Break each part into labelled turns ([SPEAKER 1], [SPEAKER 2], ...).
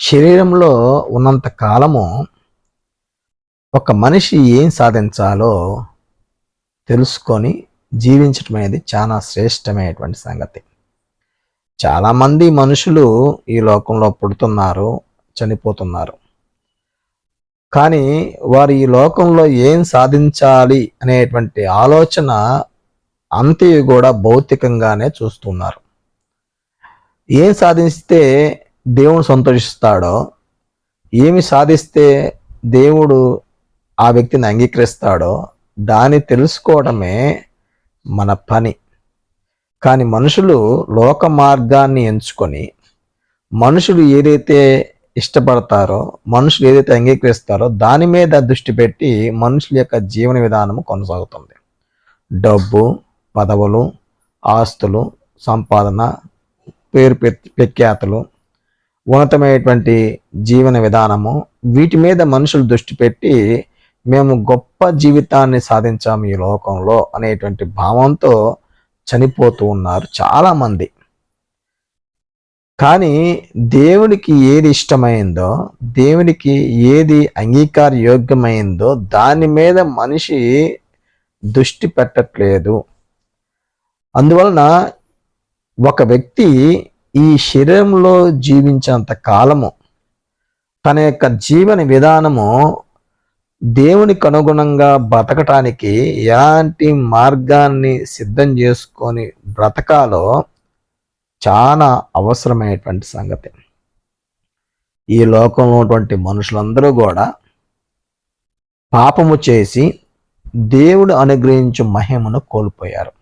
[SPEAKER 1] శరీరంలో ఉన్నంత కాలము ఒక మనిషి ఏం సాధించాలో తెలుసుకొని జీవించటం అనేది చాలా శ్రేష్టమైనటువంటి సంగతి. చాలామంది మనుషులు ఈ లోకంలో పుడుతున్నారు చనిపోతున్నారు. కానీ వారు ఈ లోకంలో ఏం సాధించాలి అనేటువంటి ఆలోచన అంతే కూడా భౌతికంగానే చూస్తున్నారు. ఏం సాధిస్తే దేవుడు సంతోషిస్తాడో ఏమి సాధిస్తే దేవుడు ఆ వ్యక్తిని అంగీకరిస్తాడో దాన్ని తెలుసుకోవడమే మన పని. కానీ మనుషులు లోక మార్గాన్ని ఎంచుకొని మనుషులు ఏదైతే ఇష్టపడతారో మనుషులు ఏదైతే అంగీకరిస్తారో దాని మీద దృష్టి పెట్టి మనుషుల యొక్క జీవన విధానము కొనసాగుతుంది. డబ్బు పదవులు ఆస్తులు సంపాదన పేరు ప్రఖ్యాతలు ఉన్నతమైనటువంటి జీవన విధానము వీటి మీద మనుషులు దృష్టి పెట్టి మేము గొప్ప జీవితాన్ని సాధించాము ఈ లోకంలో అనేటువంటి భావంతో చనిపోతూ ఉన్నారు చాలామంది. కానీ దేవునికి ఏది ఇష్టమైందో దేవునికి ఏది అంగీకార యోగ్యమైందో దాని మీద మనిషి దృష్టి పెట్టట్లేదు. అందువలన ఒక వ్యక్తి ఈ శరీరంలో జీవించేంత కాలము తన యొక్క జీవన విధానము దేవునికి అనుగుణంగా బ్రతకటానికి ఎలాంటి మార్గాన్ని సిద్ధం చేసుకొని బ్రతకాలో చాలా అవసరమైనటువంటి సంగతి. ఈ లోకంలో ఉన్నటువంటి మనుషులందరూ కూడా పాపము చేసి దేవుడు అనుగ్రహించు మహిమను కోల్పోయారు.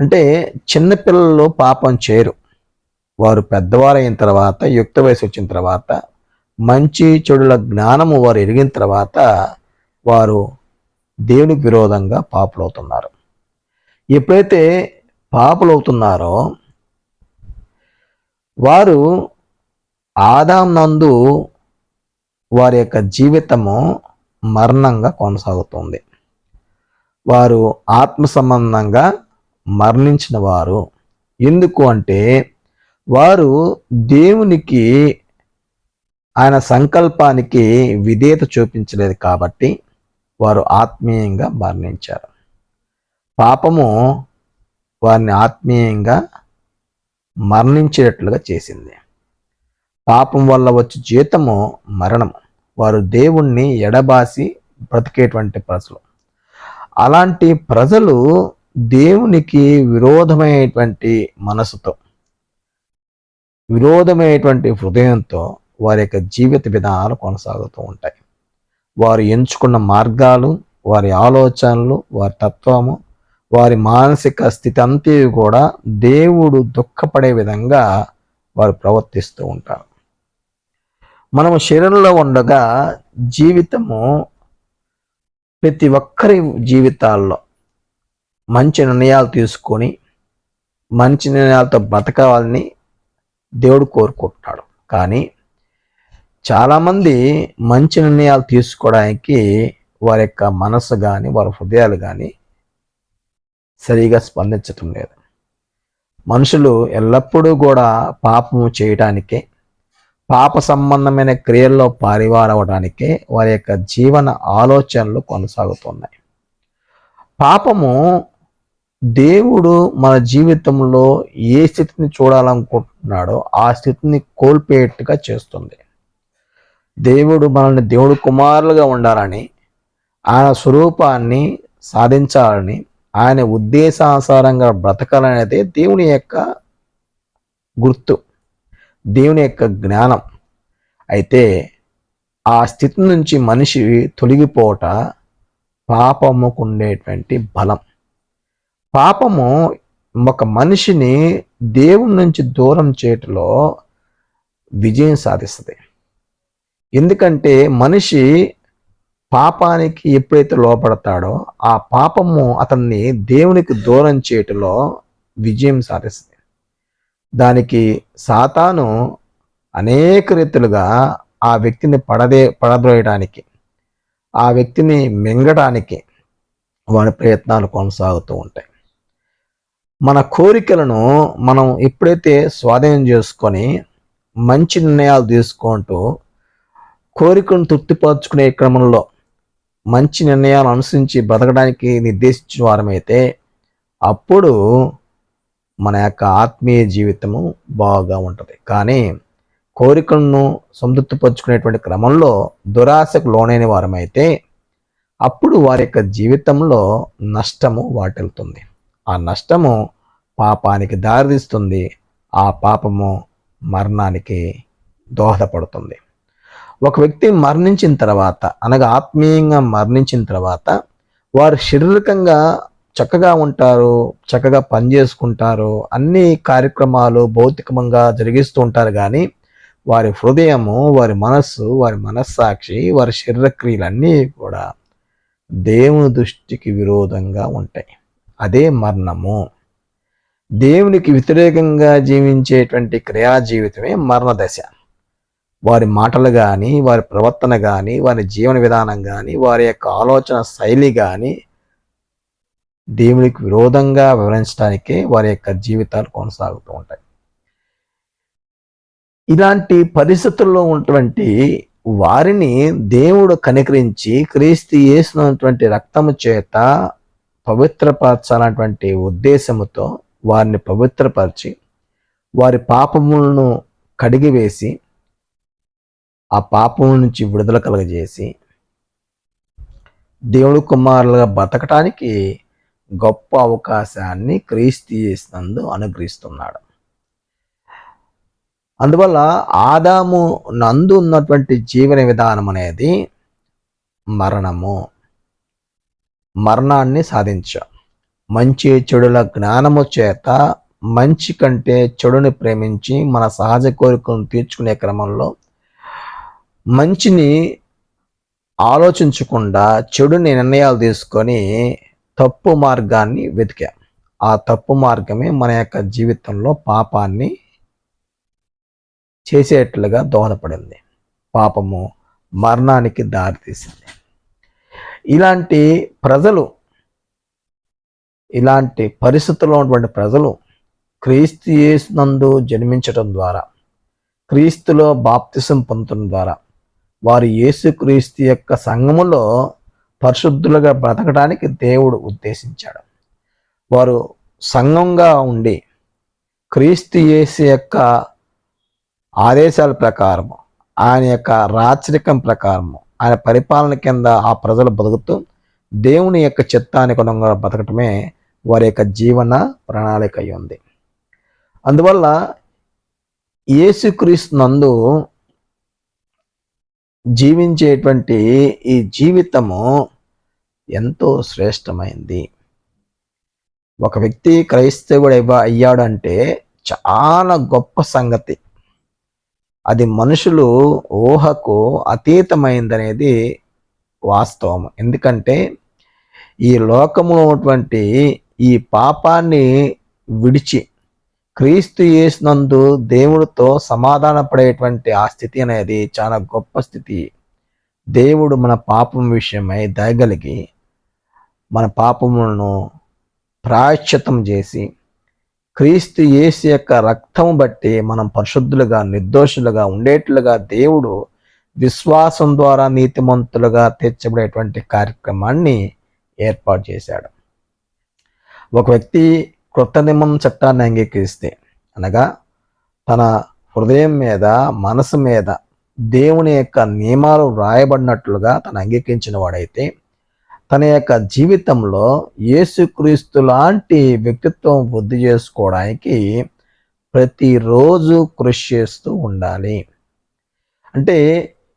[SPEAKER 1] అంటే చిన్నపిల్లలు పాపం చేయరు. వారు పెద్దవారు అయిన తర్వాత యుక్త వయసు వచ్చిన తర్వాత మంచి చెడుల జ్ఞానము వారు ఎరిగిన తర్వాత వారు దేవునికి విరోధంగా పాపులవుతున్నారు. ఎప్పుడైతే పాపులవుతున్నారో వారు ఆదాం నందు వారి యొక్క జీవితము మరణంగా కొనసాగుతుంది. వారు ఆత్మ సంబంధంగా మరణించిన వారు. ఎందుకు అంటే వారు దేవునికి ఆయన సంకల్పానికి విధేయత చూపించలేదు కాబట్టి వారు ఆత్మీయంగా మరణించారు. పాపము వారిని ఆత్మీయంగా మరణించేటట్లుగా చేసింది. పాపం వల్ల వచ్చే జీతము మరణము వారు దేవుణ్ణి ఎడబాసి బ్రతికేటువంటి ప్రజలు. అలాంటి ప్రజలు దేవునికి విరోధమైనటువంటి మనసుతో విరోధమైనటువంటి హృదయంతో వారి యొక్క జీవిత విధానాలు కొనసాగుతూ ఉంటాయి. వారు ఎంచుకున్న మార్గాలు వారి ఆలోచనలు వారి తత్వము వారి మానసిక స్థితి అంతా కూడా దేవుడు దుఃఖపడే విధంగా వారు ప్రవర్తిస్తూ ఉంటారు. మనము శరీరంలో ఉండగా జీవితము ప్రతి ఒక్కరి జీవితాల్లో మంచి నిర్ణయాలు తీసుకొని మంచి నిర్ణయాలతో బ్రతకాలని దేవుడు కోరుకుంటున్నాడు. కానీ చాలామంది మంచి నిర్ణయాలు తీసుకోవడానికి వారి యొక్క మనసు కానీ వారి హృదయాలు కానీ సరిగా స్పందించటం లేదు. మనుషులు ఎల్లప్పుడూ కూడా పాపము చేయటానికే పాప సంబంధమైన క్రియల్లో పారివారవడానికే వారి యొక్క జీవన ఆలోచనలు కొనసాగుతున్నాయి. పాపము దేవుడు మన జీవితంలో ఏ స్థితిని చూడాలనుకుంటున్నాడో ఆ స్థితిని కోల్పోయేట్టుగా చేస్తుంది. దేవుడు మనల్ని దేవుడు కుమారులుగా ఉండాలని ఆయన స్వరూపాన్ని సాధించాలని ఆయన ఉద్దేశానుసారంగా బ్రతకాలనేది దేవుని యొక్క గుర్తు దేవుని యొక్క జ్ఞానం. అయితే ఆ స్థితి నుంచి మనిషి తొలగిపోట పాపముకు ఉండేటువంటి బలం. పాపము ఒక మనిషిని దేవుని నుంచి దూరం చేయటంలో విజయం సాధిస్తుంది. ఎందుకంటే మనిషి పాపానికి ఎప్పుడైతే లోపడతాడో ఆ పాపము అతన్ని దేవునికి దూరం చేయటంలో విజయం సాధిస్తుంది. దానికి సాతాను అనేక రీతులుగా ఆ వ్యక్తిని పడదే పడద్రోయడానికి ఆ వ్యక్తిని మింగడానికి వాడి ప్రయత్నాలు కొనసాగుతూ ఉంటాయి. మన కోరికలను మనం ఎప్పుడైతే స్వాధీనం చేసుకొని మంచి నిర్ణయాలు తీసుకుంటూ కోరికను తృప్తిపరచుకునే క్రమంలో మంచి నిర్ణయాలు అనుసరించి బ్రతకడానికి నిర్దేశించిన వారమైతే అప్పుడు మన యొక్క ఆత్మీయ జీవితము బాగా ఉంటుంది. కానీ కోరికలను సంతృప్తిపరుచుకునేటువంటి క్రమంలో దురాశకు లోనైన వారమైతే అప్పుడు వారి యొక్క జీవితంలో నష్టము వాటిల్తుంది ఆ నష్టము పాపానికి దారితీస్తుంది. ఆ పాపము మరణానికి దోహదపడుతుంది. ఒక వ్యక్తి మరణించిన తర్వాత అనగా ఆత్మీయంగా మరణించిన తర్వాత వారు శారీరకంగా చక్కగా ఉంటారు చక్కగా పనిచేసుకుంటారు అన్ని కార్యక్రమాలు భౌతికంగా జరిగిస్తూ ఉంటారు కానీ వారి హృదయము వారి మనస్సు వారి మనస్సాక్షి వారి శరీరక్రియలన్నీ కూడా దేవుని దృష్టికి విరోధంగా ఉంటాయి. అదే మరణము. దేవునికి వ్యతిరేకంగా జీవించేటువంటి క్రియా జీవితమే మరణ దశ. వారి మాటలు కానీ వారి ప్రవర్తన కానీ వారి జీవన విధానం కానీ వారి యొక్క ఆలోచన శైలి కానీ దేవునికి విరోధంగా వివరించడానికే వారి యొక్క జీవితాలు కొనసాగుతూ ఉంటాయి. ఇలాంటి పరిస్థితుల్లో ఉన్నటువంటి వారిని దేవుడు కనికరించి క్రీస్తు చేసినటువంటి రక్తము చేత పవిత్రపరచాలన్నటువంటి ఉద్దేశముతో వారిని పవిత్రపరిచి వారి పాపములను కడిగివేసి ఆ పాపం నుంచి విడుదల కలగజేసి దేవుడు కుమారులుగా బతకటానికి గొప్ప అవకాశాన్ని క్రీస్తు చేసినందు అనుగ్రహిస్తున్నాడు. అందువల్ల ఆదాము నందు ఉన్నటువంటి జీవన విధానం అనేది మరణము. మరణాన్ని సాధించ. మంచి చెడుల జ్ఞానము చేత మంచి కంటే చెడుని ప్రేమించి మన సహజ కోరికలను తీర్చుకునే క్రమంలో మంచిని ఆలోచించకుండా చెడుని నిర్ణయాలు తీసుకొని తప్పు మార్గాన్ని వెతికా. ఆ తప్పు మార్గమే మన యొక్క జీవితంలో పాపాన్ని చేసేట్లుగా దోహదపడింది. పాపము మరణానికి దారితీసింది. ఇలాంటి ప్రజలు ఇలాంటి పరిస్థితుల్లో ఉన్నటువంటి ప్రజలు క్రీస్తు యేసునందు జన్మించటం ద్వారా క్రీస్తులో బాప్తిసం పొందడం ద్వారా వారు యేసుక్రీస్తు యొక్క సంఘములో పరిశుద్ధులుగా బ్రతకడానికి దేవుడు ఉద్దేశించాడు. వారు సంఘంగా ఉండి క్రీస్తు యేసు యొక్క ఆదేశాల ప్రకారము ఆయన యొక్క రాచరికం ప్రకారము ఆయన పరిపాలన కింద ఆ ప్రజలు బతుకుతూ దేవుని యొక్క చిత్తానికి అనుగుణంగా బతకటమే వారి యొక్క జీవన ప్రణాళిక అయి ఉంది. అందువల్ల యేసుక్రీస్తు నందు జీవించేటువంటి ఈ జీవితము ఎంతో శ్రేష్టమైంది. ఒక వ్యక్తి క్రైస్తవుడు అయ్యాడంటే చాలా గొప్ప సంగతి. అది మనుషులు ఊహకు అతీతమైందనేది వాస్తవం. ఎందుకంటే ఈ లోకములో ఉన్నటువంటి ఈ పాపాన్ని విడిచి క్రీస్తు చేసినందు దేవుడితో సమాధాన పడేటువంటి ఆ స్థితి అనేది చాలా గొప్ప స్థితి. దేవుడు మన పాపం విషయమై దయగలిగి మన పాపములను ప్రాయశ్చితం చేసి క్రీస్తు యేసు యొక్క రక్తం బట్టి మనం పరిశుద్ధులుగా నిర్దోషులుగా ఉండేట్లుగా దేవుడు విశ్వాసం ద్వారా నీతిమంతులుగా తెచ్చబడేటువంటి కార్యక్రమాన్ని ఏర్పాటు చేశాడు. ఒక వ్యక్తి క్రొత్త నిమ్మం చట్టాన్ని అంగీకరిస్తే అనగా తన హృదయం మీద మనసు మీద దేవుని యొక్క నియమాలు రాయబడినట్లుగా తను అంగీకరించిన వాడైతే తన యొక్క జీవితంలో యేసుక్రీస్తు లాంటి వ్యక్తిత్వం వృద్ధి చేసుకోవడానికి ప్రతిరోజు కృషి చేస్తూ ఉండాలి. అంటే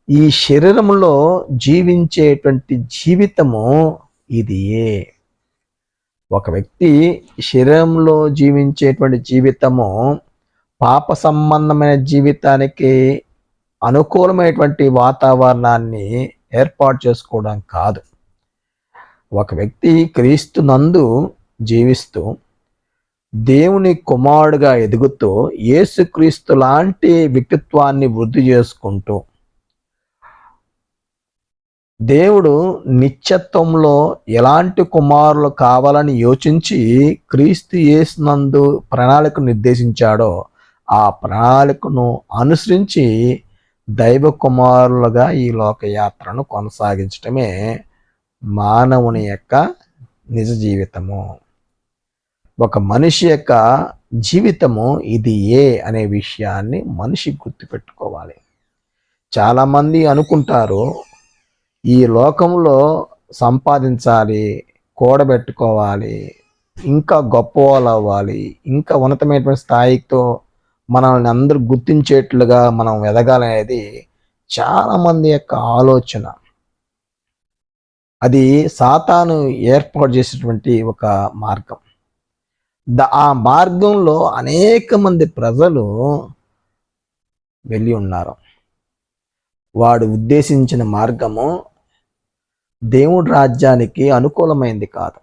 [SPEAKER 1] ఈ శరీరంలో జీవించేటువంటి జీవితము ఇదియే. ఒక వ్యక్తి శరీరంలో జీవించేటువంటి జీవితము పాప సంబంధమైన జీవితానికి అనుకూలమైనటువంటి వాతావరణాన్ని ఏర్పాటు చేసుకోవడం కాదు. ఒక వ్యక్తి క్రీస్తు నందు జీవిస్తూ దేవుని కుమారుడుగా ఎదుగుతూ యేసుక్రీస్తు లాంటి వ్యక్తిత్వాన్ని వృద్ధి చేసుకుంటూ దేవుడు నిత్యత్వంలో ఎలాంటి కుమారులు కావాలని యోచించి క్రీస్తు యేసునందు ప్రణాళిక నిర్దేశించాడో ఆ ప్రణాళికను అనుసరించి దైవ కుమారులుగా ఈ లోకయాత్రను కొనసాగించటమే మానవుని యొక్క నిజ జీవితము. ఒక మనిషి యొక్క జీవితము ఇది ఏ అనే విషయాన్ని మనిషి గుర్తుపెట్టుకోవాలి. చాలామంది అనుకుంటారు ఈ లోకంలో సంపాదించాలి కూడబెట్టుకోవాలి ఇంకా గొప్ప అవ్వాలి ఇంకా ఉన్నతమైనటువంటి స్థాయితో మనల్ని అందరూ గుర్తించేట్లుగా మనం ఎదగాలనేది చాలామంది యొక్క ఆలోచన. అది సాతాను ఏర్పాటు చేసినటువంటి ఒక మార్గం. ద ఆ మార్గంలో అనేక మంది ప్రజలు వెళ్ళి ఉన్నారు. వాడు ఉద్దేశించిన మార్గము దేవుడి రాజ్యానికి అనుకూలమైంది కాదు.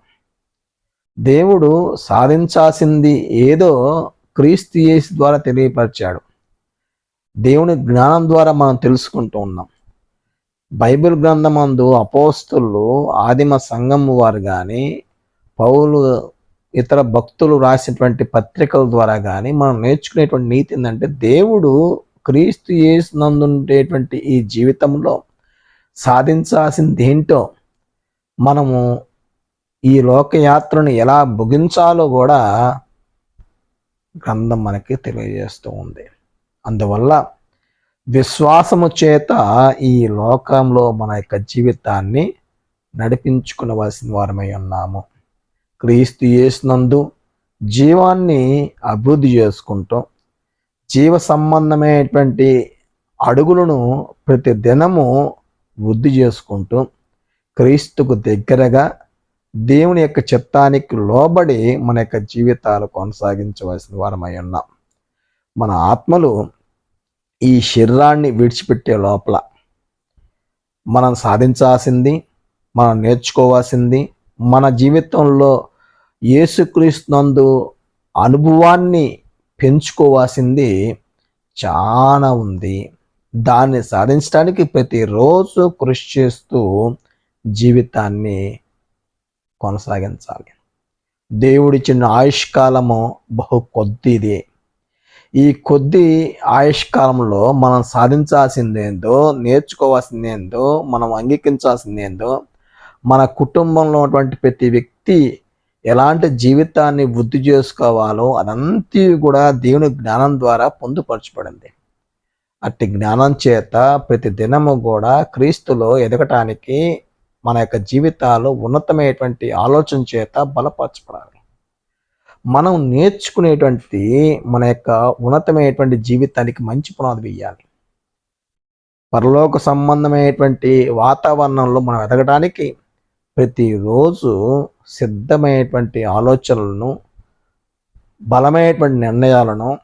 [SPEAKER 1] దేవుడు సాధించాల్సింది ఏదో క్రీస్తు యేసు ద్వారా తెలియపరిచాడు. దేవుని జ్ఞానం ద్వారా మనం తెలుసుకుంటూ ఉన్నాం. బైబిల్ గ్రంథమందు అపోస్తులు ఆదిమ సంఘం వారు కానీ పౌలు ఇతర భక్తులు రాసినటువంటి పత్రికల ద్వారా కానీ మనం నేర్చుకునేటువంటి నీతి ఏంటంటే దేవుడు క్రీస్తు నందుండేటువంటి ఈ జీవితంలో సాధించాల్సింది ఏంటో మనము ఈ లోకయాత్రను ఎలా ముగించాలో కూడా గ్రంథం మనకి తెలియజేస్తూ ఉంది. అందువల్ల విశ్వాసము చేత ఈ లోకంలో మన యొక్క జీవితాన్ని నడిపించుకునవలసిన వారమై ఉన్నాము. క్రీస్తు చేసినందు జీవాన్ని అభివృద్ధి చేసుకుంటూ. జీవ సంబంధమైనటువంటి అడుగులను ప్రతి దినము వృద్ధి చేసుకుంటూ. క్రీస్తుకు దగ్గరగా దేవుని యొక్క చిత్తానికి లోబడి మన యొక్క జీవితాలు కొనసాగించవలసిన వారమై ఉన్నాం. మన ఆత్మలు ఈ శరీరాన్ని విడిచిపెట్టే లోపల మనం సాధించాల్సింది మనం నేర్చుకోవాల్సింది మన జీవితంలో యేసుక్రీస్తునందు అనుభవాన్ని పెంచుకోవాల్సింది చాలా ఉంది. దాన్ని సాధించడానికి ప్రతిరోజు కృషి చేస్తూ జీవితాన్ని కొనసాగించాలి. దేవుడిచ్చిన ఆయుష్కాలము బహు కొద్దిదే. ఈ కొద్ది ఆయుష్కాలంలో మనం సాధించాల్సిందేందో నేర్చుకోవాల్సిందేందో మనం అంగీకరించాల్సిందేందో మన కుటుంబంలో ఉన్నటువంటి ప్రతి వ్యక్తి ఎలాంటి జీవితాన్ని వృద్ధి చేసుకోవాలో అదంతా కూడా దేవుని జ్ఞానం ద్వారా పొందుపరచబడింది. అట్టి జ్ఞానం చేత ప్రతి దినము కూడా క్రీస్తులో ఎదగటానికి మన యొక్క జీవితాలు ఉన్నతమైనటువంటి ఆలోచన చేత బలపరచబడాలి. మనం నేర్చుకునేటువంటి మన యొక్క ఉన్నతమైనటువంటి జీవితానికి మంచి పునాది వేయాలి. పరలోక సంబంధమైనటువంటి వాతావరణంలో మనం ఎదగడానికి ప్రతిరోజు సిద్ధమైనటువంటి ఆలోచనలను బలమైనటువంటి నిర్ణయాలను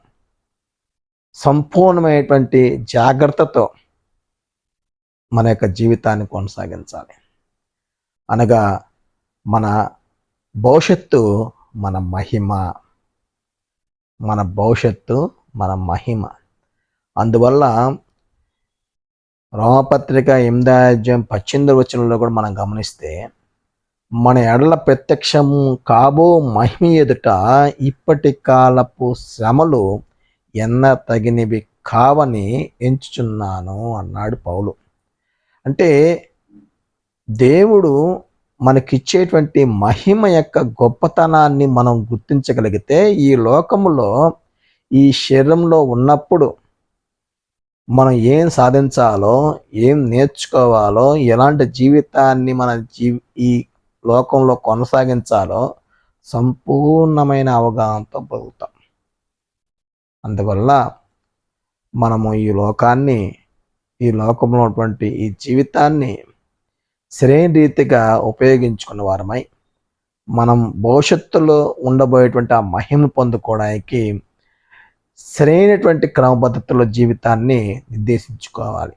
[SPEAKER 1] సంపూర్ణమైనటువంటి జాగ్రత్తతో మన యొక్క జీవితాన్ని కొనసాగించాలి. అనగా మన భవిష్యత్తు మన మహిమ మన భవిష్యత్తు మన మహిమ. అందువల్ల రోమపత్రిక ఎనిమిదాధ్యాయం పద్దెనిమిది వచనంలో కూడా మనం గమనిస్తే మన ఎడల ప్రత్యక్షం కాబో మహిమ ఎదుట ఇప్పటి కాలపు శ్రమలు ఎన్న తగినవి కావని ఎంచుచున్నాను అన్నాడు పౌలు. అంటే దేవుడు మనకిచ్చేటువంటి మహిమ యొక్క గొప్పతనాన్ని మనం గుర్తించగలిగితే ఈ లోకములో ఈ శరీరంలో ఉన్నప్పుడు మనం ఏం సాధించాలో ఏం నేర్చుకోవాలో ఎలాంటి జీవితాన్ని మన జీ ఈ లోకంలో కొనసాగించాలో సంపూర్ణమైన అవగాహనతో బతుకుతాం. అందువల్ల మనము ఈ లోకాన్ని ఈ లోకంలో ఉన్నటువంటి ఈ జీవితాన్ని సరైన రీతిగా ఉపయోగించుకున్న వారమై మనం భవిష్యత్తులో ఉండబోయేటువంటి ఆ మహిమ పొందుకోవడానికి సరైనటువంటి క్రమపద్ధతిలో జీవితాన్ని నిర్దేశించుకోవాలి.